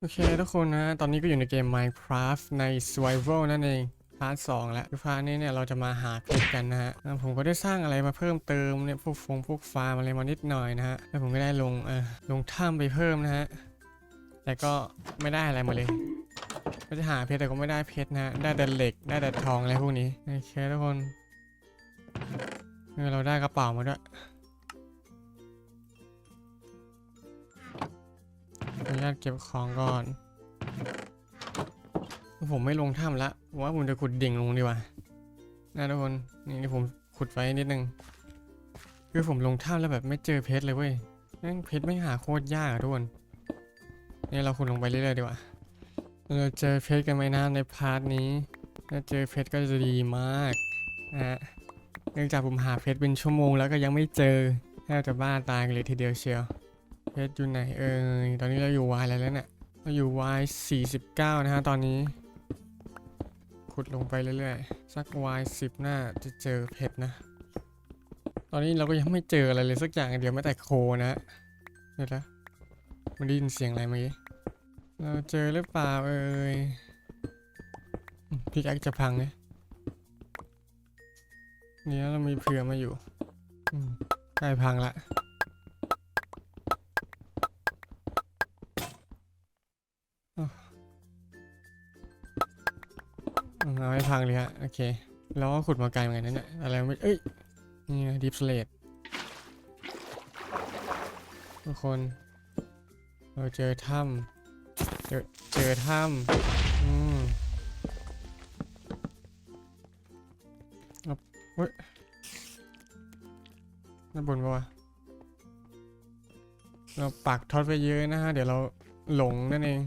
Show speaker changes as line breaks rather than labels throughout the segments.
โอเคทุกคนนะ ตอนนี้ก็อยู่ในเกม Minecraft ใน Survival นั่นเองพาร์ทสองแล้วพาร์ทนี้เนี่ยเราจะมาหาเพชรกันนะฮะผมก็ได้สร้างอะไรมาเพิ่มเติมเนี่ยพวกฟงพวกฟาร์มอะไรมานิดหน่อยนะฮะแล้วผมก็ได้ลงเออลงถ้ำไปเพิ่มนะฮะแต่ก็ไม่ได้อะไรมาเลยก็จะหาเพชรแต่ก็ไม่ได้เพชรนะฮะได้แต่เหล็กได้แต่ทองอะไรพวกนี้โอเคทุกคนเออเราได้กระเป๋ามาด้วย ออนุญาตเก็บของก่อน ผมไม่ลงถ้ำละผมว่าผมจะขุดดิ่งลงดีกว่านะทุกคนนี่นี่ผมขุดไว้นิดนึงคือผมลงถ้ำแล้วแบบไม่เจอเพชรเลยเว้ยแม่งเพชรไม่หาโคตรยากอะทุกคนนี่เราขุดลงไปเรื่อยๆดีกว่าเราเจอเพชรกันไหมนะในพาร์ทนี้ถ้าเจอเพชรก็จะดีมากนะเนื่องจากผมหาเพชรเป็นชั่วโมงแล้วก็ยังไม่เจอแทบจะบ้าตายเลยทีเดียวเชียว เพชรอยู่ไหนเอ่ยตอนนี้เราอยู่วายอะไรแล้วเนี่ยเราอยู่วาย49นะฮะตอนนี้ ขุดลงไปเรื่อยๆสักวาย10น่าจะเจอเพชรนะ ตอนนี้เราก็ยังไม่เจออะไรเลยสักอย่างเดียวแม้แต่โคนะเดี๋ยวนะมันได้ยินเสียงอะไรเมื่อกี้เราเจอหรือเปล่าเอ่ยอืมพิกแอคจะพังเลยเนี่ยเรามีเผื่อมาอยู่ใกล้พังละ เอาให้พังเลยฮะ โอเค แล้วก็ขุดมาไกลเหมือนกันนะเนี่ย อะไรไม่ เอ้ย นี่ดิฟสเลดทุกคน เราเจอถ้ำเจอเจอถ้ำอืมเอาเฮ้ยด้านบนปะวะเราปักท็อตไปเยอะนะฮะ เดี๋ยวเราหลงนั่นเอง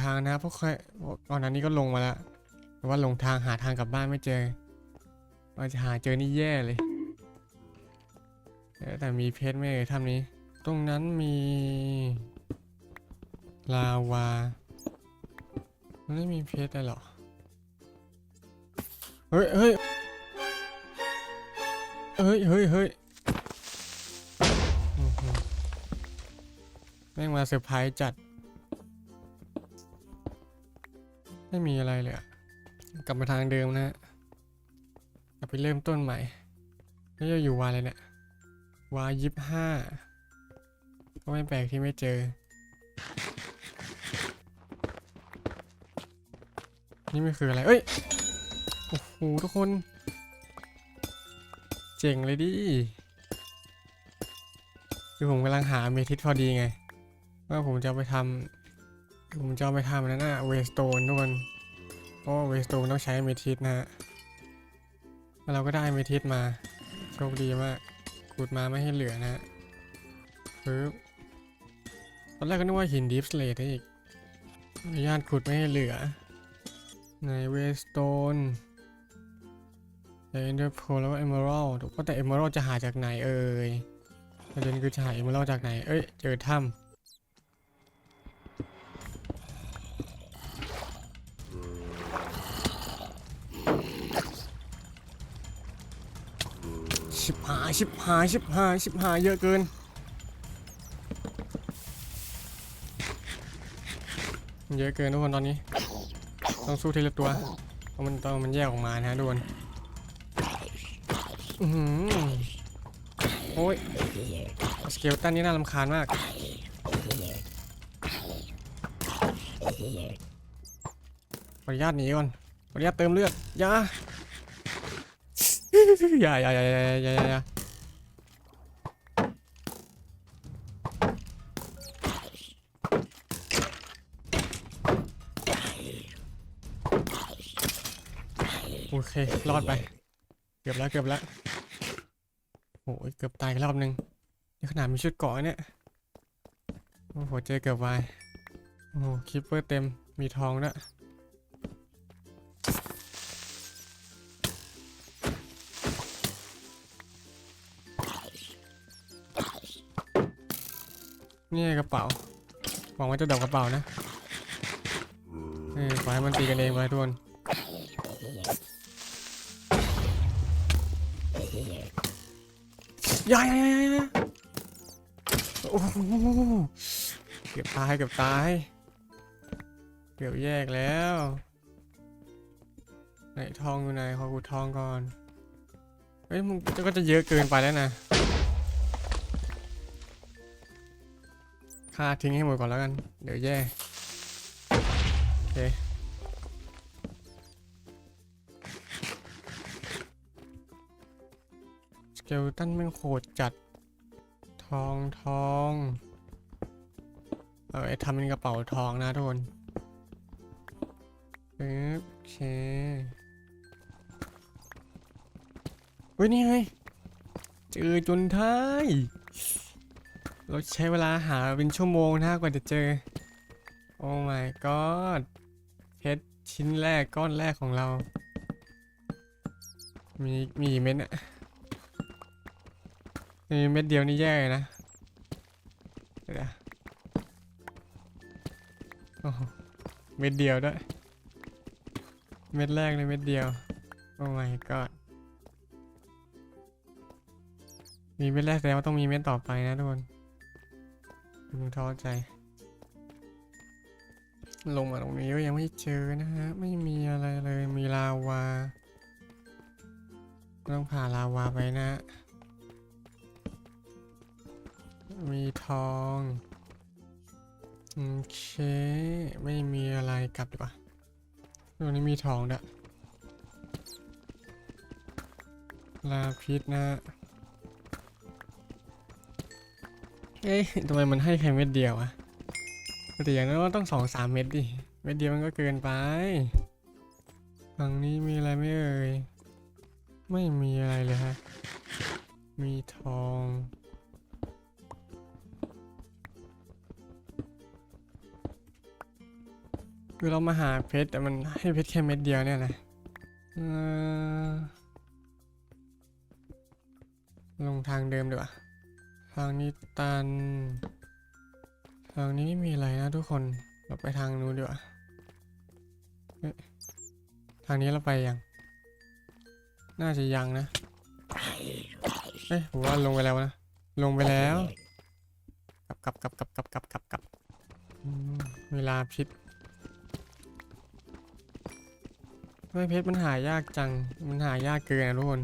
ทางนะเพราะเคยก่อนหน้านี้ก็ลงมาแล้วแต่ว่าลงทางหาทางกลับบ้านไม่เจอว่าจะหาเจอนี่แย่เลยแต่มีเพชรไหมเอ่ยถ้ำนี้ ตรงนั้นมีลาวามันไม่มีเพชรเลยเหรอ เฮ้ยเฮ้ยเฮ้ยเฮ้ยเฮ้ยแม่งมาเซอร์ไพรส์จัด ไม่มีอะไรเลยกลับมาทางเดิมนะฮะกลับไปเริ่มต้นใหม่แล้วจะอยู่วาอะไรเนี่ยวายี่ห้าก็ไม่แปลกที่ไม่เจอ นี่ไม่คืออะไร เอ้ย โอ้โห ทุกคน เจ๋งเลยดิ คือผมกำลังหาเมทิสพอดีไง ว่าผมจะไปทำ ผมจะเอาไปทำนั่นน่ะเวสโตนทุกคนเพราะเวสโตนต้องใช้เมทิสนะฮะแล้วเราก็ได้เมทิสมา โชคดีมากขุดมาไม่ให้เหลือนะฮะปึ๊บตอนแรกก็นึกว่าหินดิฟสเลตอีกอนุญาตขุดไม่ให้เหลือ ในเวสโตนในเอนเดอร์โพแล้วก็เอเมอรัลว่าแต่เอเมอรัลจะหาจากไหนเอ่ยประเด็นคือจะหาเอเมอรัลจากไหน เอ้ย เจอถ้ำ ชิบหายชิบหายชิบหายชิบหายเยอะเกิน เยอะเกินทุกคนตอนนี้ ต้องสู้ทีละตัวเพราะมันต้องมันแยกออกมานะทุกคนอื้อหือโอ้ยสเกลตันนี่น่ารำคาญมากขออนุญาตหนีก่อน ขออนุญาตเติมเลือดอยาอย่าอย่าอย่าอย่าอย่าอย่าอย่าโอเค รอดไป เกือบแล้วเกือบแล้วโอ้ยเกือบตายอีกรอบนึงนี่ขนาดมีชุดเกาะเนี่ย โอ้โห เจอเกือบวาย โอ้โห คิปเปอร์เต็ม มีทองด้วย นี่กระเป๋าหวังว่าจะดอกกระเป๋านะเออปล่อยให้มันตีกันเองไปทุกคนอย่าอย่าอย่าอย่าโอ้โหเกือบตายเกือบตายเกือบแยกแล้วไหนทองอยู่ไหนขอกูทองก่อนเฮ้ยมึงก็จะเยอะเกินไปแล้วนะ ค่าทิ้งให้หมดก่อนแล้วกัน เดี๋ยวแย่โอเคสเกลตันม่งโหดจัด ทองทอง เออไอทำเป็นกระเป๋าทองนะทุกคนโอเคเฮ้ยนี่ไงเจอจนท้าย เราใช้เวลาหาเป็นชั่วโมงนะกว่าจะเจอ โอ้ my god เพชรชิ้นแรกก้อนแรกของเรา มีมีเม็ดอะมีเม็ดเดียวนี่แย่เลยนะเดี๋ยวนะโอ้โหเม็ดเดียวด้วย เม็ดแรกเลยเม็ดเดียว โอ้ my god มีเม็ดแรกแสดงว่าต้องมีเม็ดต่อไปนะทุกคน มึงท้อใจ ลงมาตรงนี้ก็ยังไม่เจอนะฮะ ไม่มีอะไรเลย มีลาวา ต้องผ่าลาวาไปนะ มีทองโอเค ไม่มีอะไรกลับดีกว่าตรงนี้มีทองด้วยลาพิษนะ เอ๊ะทำไมมันให้แค่เม็ดเดียวอะปกติอย่างนั้นก็ต้องสองสามเม็ดดิ เม็ดเดียวมันก็เกินไป ฝั่งนี้มีอะไรไม่เอ่ย ไม่มีอะไรเลยฮะ มีทอง คือเรามาหาเพชรแต่มันให้เพชรแค่เม็ดเดียวเนี่ยนะเอ่อลงทางเดิมดีกว่า ทางนี้ตัน ทางนี้ไม่มีอะไรนะทุกคนเราไปทางนู้นดีกว่าเอ๊ะทางนี้เราไปยัง น่าจะยังนะ เอ้ยผมว่าลงไปแล้วนะ ลงไปแล้ว กลับกลับกลับกลับกลับกลับกลับอืมเวลาพิษทำไม่เพชรมันหายากจัง มันหายากเกินอะทุกคน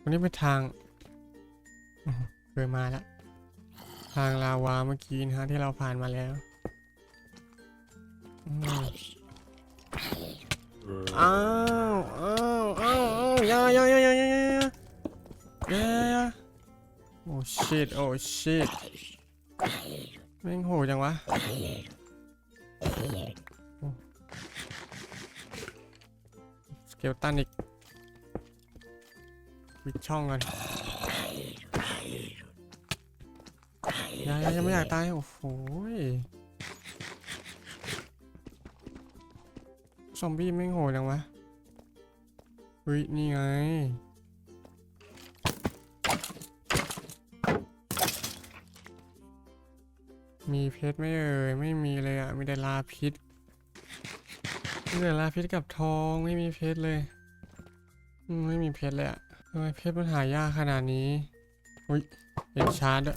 วันนี้เป็นทาง เคยมาแล้ว ทางลาวาเมื่อกี้นะฮะที่เราผ่านมาแล้วอ้าวอ้าวอ้าวอ้าวยายายายายายายาโอ้ชิตโอ้ชิตแม่งโหจังวะสเกลตันอีก ปิดช่องก่อนยาอยายังไม่อยากตาย โอ้โหซอมบี้แม่โหดจังวะเฮ้ยนี่ไงมีเพชรไม่เอ่ยไม่มีเลยอะมีแต่ลาพิษมีแต่ลาพิษกับทองไม่มีเพชรเลย ไม่มีเพชรเลยอะ ทำไมเพชรมันหายากขนาดนี้ อุ้ยเอ็นชาร์ด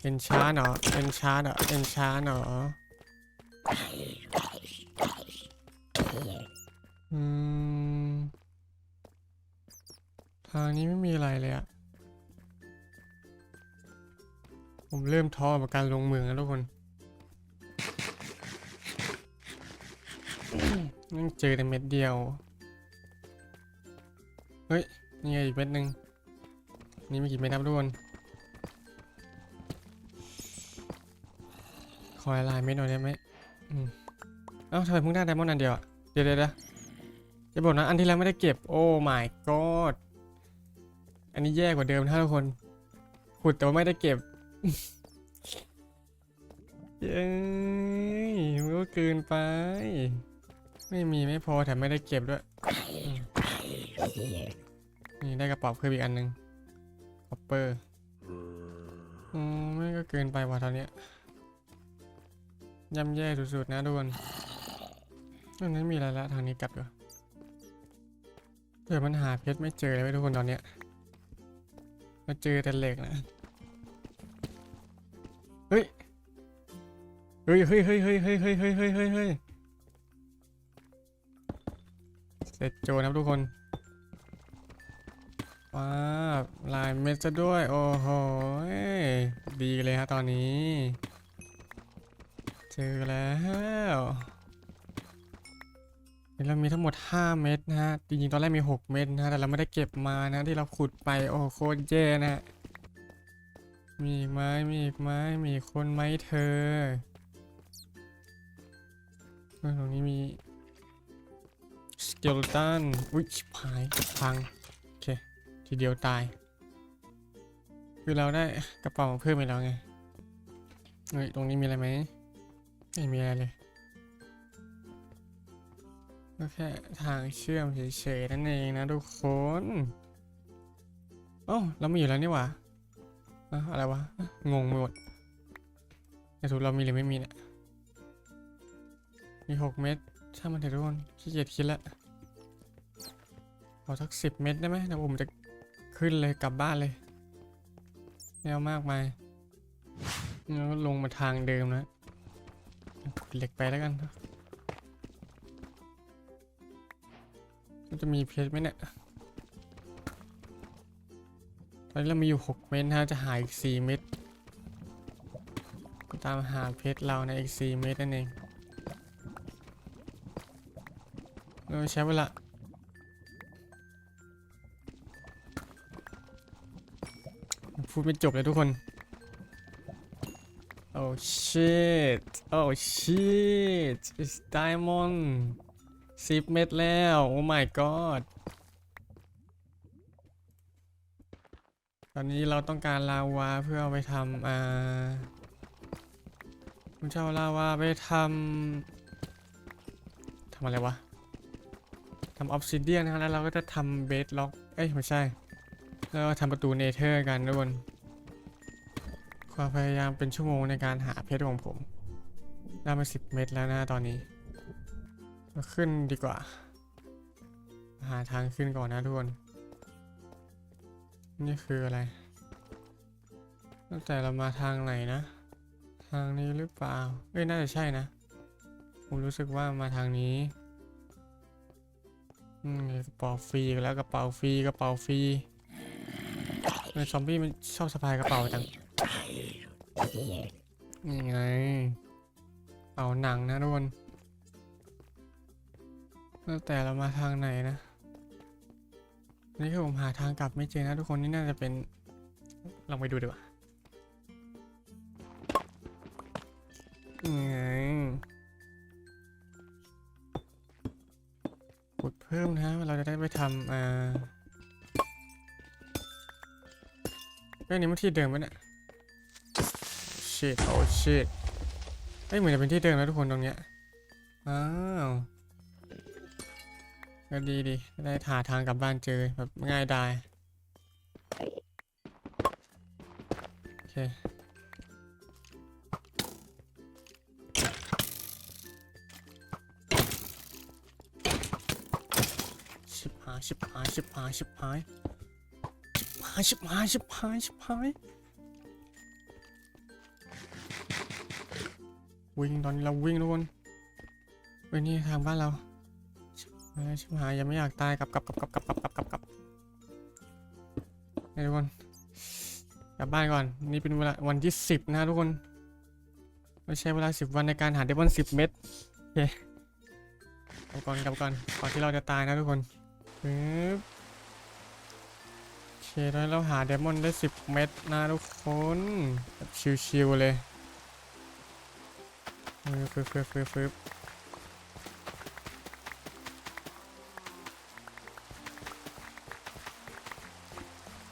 เอ็นชาร์ดเหรอเอ็นชาร์ดเหรอเอ็นชาร์ดเหรออืม ทางนี้ไม่มีอะไรเลยอะผมเริ่มท้อกับการลงเมืองแล้วทุกคนนั่งเจอแต่เม็ดเดียว เฮ้ย นี่ไงอีกเม็ดหนึ่งนี่มีกี่เม็ดครับทุกคนขอยลายเม็ดหน่อยได้ไหมอืมเอ้าทำไมเพิ่งได้ไดมอนด์อันเดียวอะเดี๋ยวเดี๋ยวจะบอกนะอันที่แล้วไม่ได้เก็บ โอ้ my god อันนี้แย่กว่าเดิมนะทุกคน ขุดแต่ว่าไม่ได้เก็บเย้ยมันก็เกินไป ไม่มีไม่พอแถมไม่ได้เก็บด้วย นี่ได้กระเป๋าเพิ่มอีกอันหนึ่งคอปเปอร์อืมไม่ก็เกินไปว่ะตอนเนี้ยย่ำแย่สุดๆนะทุกคนตรงนั้นมีอะไรละทางนี้กลับอยู่เดี๋ยวมันหาเพชรไม่เจอเลยทุกคนตอนเนี้ยมาเจอแต่เหล็กนะ เฮ้ย เฮ้ยเฮ้ยเฮ้ยเฮ้ยเฮ้ยเฮ้ยเฮ้ยเฮ้ยเฮ้ยเฮ้ยเสร็จโจนะครับทุกคน ว้าบลายเม็ดซะด้วย โอ้โห ดีเลยฮะตอนนี้ เจอแล้วเรามีทั้งหมด 5 เม็ดนะฮะ จริงๆ ตอนแรกมี 6 เม็ดนะฮะแต่เราไม่ได้เก็บมานะ ที่เราขุดไป โอ้โหโคตรแย่นะ มีอีกไหมมีอีกไหมมีคนไหมเธอตรงนี้มี สเกลตัน อุ้ยชิบหายพัง ทีเดียวตาย คือเราได้กระเป๋าเพิ่มไปแล้วไง เฮ้ย ตรงนี้มีอะไรไหมไม่มีอะไรเลย ก็แค่ทางเชื่อมเฉยๆนั่นเองนะทุกคนเอ้เราไม่อยู่แล้วนี่หว่าอะอะไรวะ งงไปหมดแต่ถูกเรามีหรือไม่มีเนี่ย มีหกเม็ดช่างมันเถอะทุกคนขี้เกียจคิดละเอาสักสิบเม็ดได้ไหมเดี๋ยวผมจะ ขึ้นเลยกลับบ้านเลยไม่เอามากมายแล้วลงมาทางเดิมนะเหล็กไปแล้วกันจะมีเพชรไหมเนี่ยตอนนี้เรามีอยู่ 6 เม็ดนะจะหาอีก 4 เม็ดตามหาเพชรเราในอีก 4 เม็ดนั่นเองเราใช้เวลา พูดไม่จบเลยทุกคน Oh shit Oh shit It's diamond สิบเม็ดแล้ว Oh my god ตอนนี้เราต้องการลาวาเพื่อเอาไปทำอ่าผมจะเอาลาวาไปทำทำอะไรวะทำออฟซิเดียนนะครับแล้วเราก็จะทำเบสล็อก เอ้ย ไม่ใช่ แล้วทำประตูเนเธอร์กันทุกคนความพยายามเป็นชั่วโมงในการหาเพชรของผมได้มาสิบเม็ดแล้วนะตอนนี้ มาขึ้นดีกว่า หาทางขึ้นก่อนนะทุกคน นี่คืออะไร ตั้งแต่เรามาทางไหนนะ ทางนี้หรือเปล่า เอ้ยน่าจะใช่นะ ผมรู้สึกว่ามาทางนี้อืมกระเป๋าฟรีแล้วกระเป๋าฟรีกระเป๋าฟรี ไมซอมบี้มันชอบสะพายกระเป๋าจังนี่ไงเอาหนังนะทุกคนแล้วแต่เรามาทางไหนนะ นี่คือผมหาทางกลับไม่เจอนะทุกคนนี่น่าจะเป็น ลองไปดูดีกว่าไงกดเพิ่มนะ เราจะได้ไปทำอ่า เรื่องนี้มันที่เดิมไหมเนี่ย shit โอ้ shit เอ้ยเหมือนจะเป็นที่เดิมแล้วทุกคนตรงเนี้ย อ้าวก็ดีดีได้หาทางกลับบ้านเจอแบบง่ายดายโอเคชิบหายชิบหายชิบหายชิบหายายชิบหายชิบหายชิบหายวิ่งตอนนี้เราวิ่งทุกคนเว้ยนี่ทางบ้านเราชิบหายชิบหายยังไม่อยากตายกลับกลับกลับกลับกลับกลับกลับกลับกลับทุกคนกลับบ้านก่อนนี่เป็นเวลาวันที่สิบนะทุกคนไม่ใช่เวลาสิบวันในการหาเดมอนสิบเม็ดโอเคกลับก่อนกลับก่อนก่อนที่เราจะตายนะทุกคนปึ๊บ คตอนนี้เราหาเดมอนได้สิบเม็ดนะทุกคนแบบชิวๆเลยฟึบฟึบฟึบฟึบ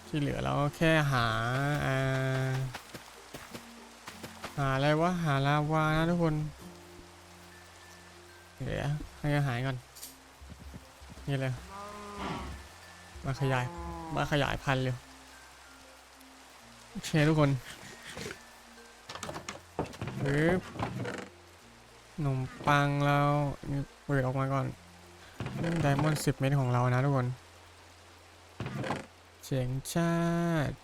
ที่เหลือเราก็แค่หาอ่าหาอะไรวะ หาลาวานะทุกคน เดี๋ยวให้อาหารก่อน นี่เลย มาขยาย มาขยายพันธุ์เร็วโอเคทุกคนปึ๊บขนมปังเราเปิดออกมาก่อนไดมอนด์สิบเม็ดของเรานะทุกคนเจ๋งชาติ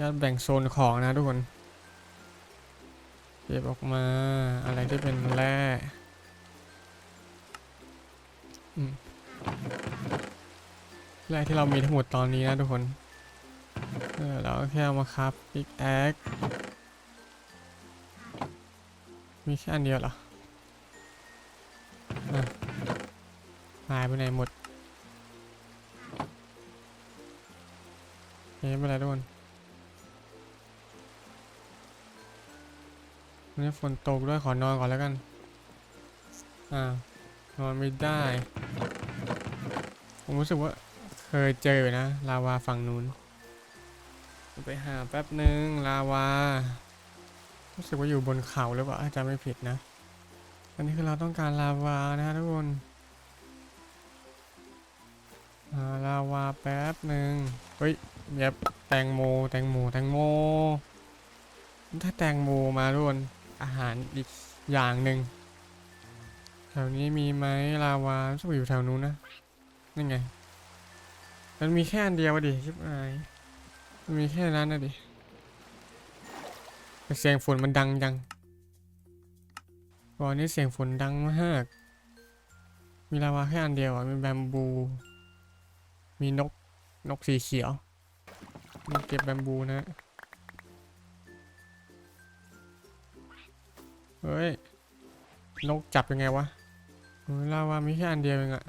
ยอดแบ่งโซนของนะทุกคนเก็บออกมาอะไรที่เป็นแร่อืม แร่ที่เรามีทั้งหมดตอนนี้นะทุกคนเออเราก็แค่เอามาครับพิกแอคมีแค่อันเดียวเหรอหายไปไหนหมดเฮ้ยไม่เป็นไรทุกคนวันนี้ฝนตกด้วยขอนอนก่อนแล้วกัน อ่านอนไม่ได้ ผมรู้สึกว่า เคยเจออยู่นะ ลาวาฝั่งนู้น ไปหาแป๊บหนึ่งลาวา รู้สึกว่าอยู่บนเขาหรือเปล่าอาจจะไม่ผิดนะ อันนี้คือเราต้องการลาวานะฮะทุกคนาลาวาแป๊บหนึ่งเฮ้ยเย็บแตงโม แตงโม แตงโม ถ้าแตงโมมาทุกคนอาหารอีกอย่างหนึ่งแถวนี้มีไหมลาวาชอบอยู่แถวนู้นนะนี่ไง มันมีแค่อันเดียวอะดิชิบหายมันมีแค่นั้นนะดิเสียงฝนมันดังจังก่อนนี้เสียงฝนดังมาก มีลาวาแค่อันเดียวอะ มีแบมบู มีนก นกสีเขียวมันเก็บแบมบูนะ เฮ้ย นกจับยังไงวะลาวามีแค่อันเดียวเองอะ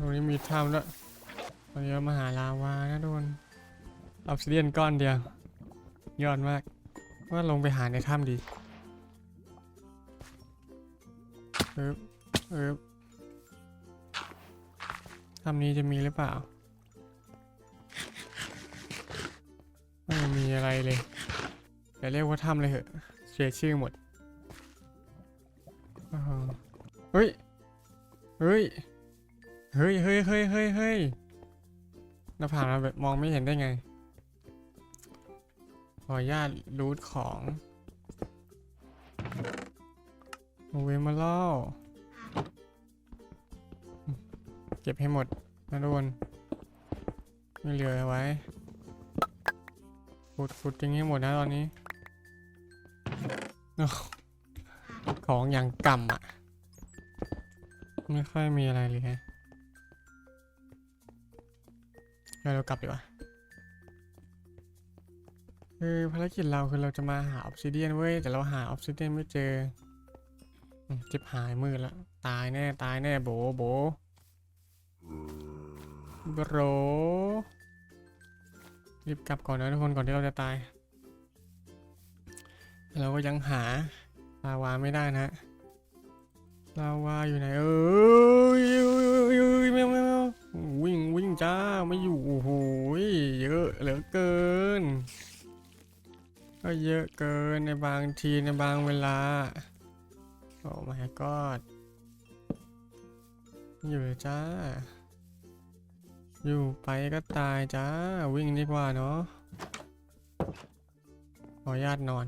ตรงนี้มีถ้ำแล้วยตอนนี้มาหาลาวานะทุกคนออฟซิเดียนก้อนเดียว ยอดมาก ว่าลงไปหาในถ้ำดีเอ๊บเอ๊บถ้ำนี้จะมีหรือเปล่า ไม่มีอะไรเลยอย่าเรียกว่าถ้ำเลยเหอะเสียชื่อหมดอ้าวเฮ้ย เฮ้ย เฮ้ยเฮ้ยเฮ้ยเฮ้ยเฮ้ยหน้าผาเราแบบมองไม่เห็นได้ไง ขออนุญาตรูทของโอเวมาล่อเก็บให้หมดนะทุกคนไม่เหลือไว้ขุดขุดทิ้งให้หมดนะตอนนี้ ของอย่างกำอะ ไม่ค่อยมีอะไรเลยฮะ เดี๋ยวเรากลับดีกว่าคือภารกิจเราคือเราจะมาหาออ s ซิเดียนเว้ย แต่เราหาออ s ซิเดียนไม่เจอจิบหายมืดล้วตายแน่ ตายแน่ โบโบบรรีบกลับก่อนนะทุกคนก่อนที่เราจะตาย เราก็ยังหาลาวาไม่ได้นะลาวาอยู่ไหน เอ้ยเอ้ยเอ้ยเอ้ยแมวแม วิ่งวิ่งจ้าไม่อยู่โอ้โหเยอะเหลือเกิน ก็เยอะเกินในบางทีในบางเวลาโอ้ my god อยู่จ้า อยู่ไปก็ตายจ้า วิ่งดีกว่าเนาะขออนุญาตนอน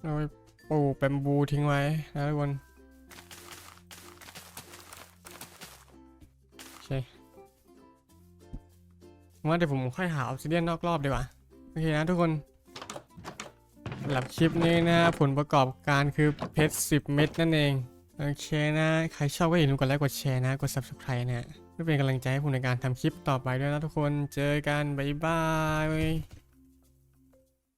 เราไป ปลูกแบมบูทิ้งไว้นะทุกคนโอเคว่าเดี๋ยวผมค่อยหาออ s ซิเดียนนอกรอบดีกว่า โอเคนะทุกคนสำหรับคลิปนี้นะผลประกอบการคือเพชร10 เม็ดนั่นเอง โอเคนะ ใครชอบก็อย่าลืมกดไลค์กดแชร์นะ กด subscribe นะเพื่อเป็นกำลังใจให้ผมในการทำคลิปต่อไปด้วยนะทุกคนเจอกัน บ๊ายบาย